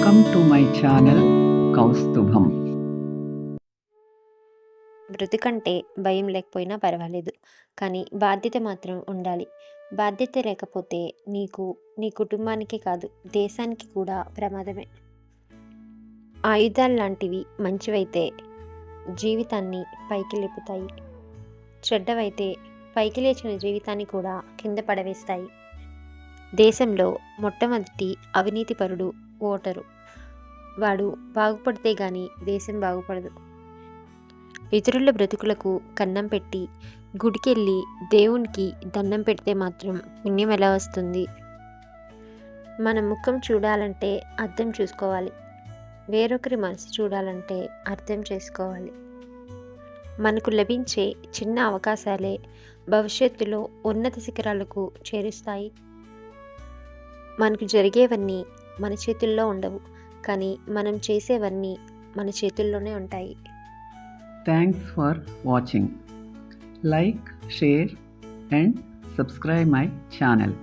Welcome to my channel Kaustubham బ్రతుకంటే భయం లేకపోయినా పర్వాలేదు కానీ బాధ్యత మాత్రం ఉండాలి. బాధ్యత లేకపోతే నీకు నీ కుటుంబానికి కాదు దేశానికి కూడా ప్రమాదమే. ఆయుధాలు లాంటివి మంచివైతే జీవితాన్ని పైకి లేపుతాయి. చెడ్డవైతే పైకి లేచిన జీవితాన్ని కూడా కింద పడవేస్తాయి. దేశంలో మొట్టమొదటి అవినీతిపరుడు ఓటరు. వాడు బాగుపడితే గాని దేశం బాగుపడదు. ఇతరుల బ్రతుకులకు కన్నం పెట్టి గుడికెళ్ళి దేవునికి దండం పెడితే మాత్రం పుణ్యం ఎలా వస్తుంది? మన ముఖం చూడాలంటే అర్థం చూసుకోవాలి. వేరొకరి మనసు చూడాలంటే అర్థం చేసుకోవాలి. మనకు లభించే చిన్న అవకాశాలే భవిష్యత్తులో ఉన్నత శిఖరాలకు చేరుస్తాయి. మనకు జరిగేవన్నీ మన చేతుల్లో ఉండవు. కానీ మనం చేసేవన్నీ మన చేతుల్లోనే ఉంటాయి. Thanks for watching like share and subscribe my channel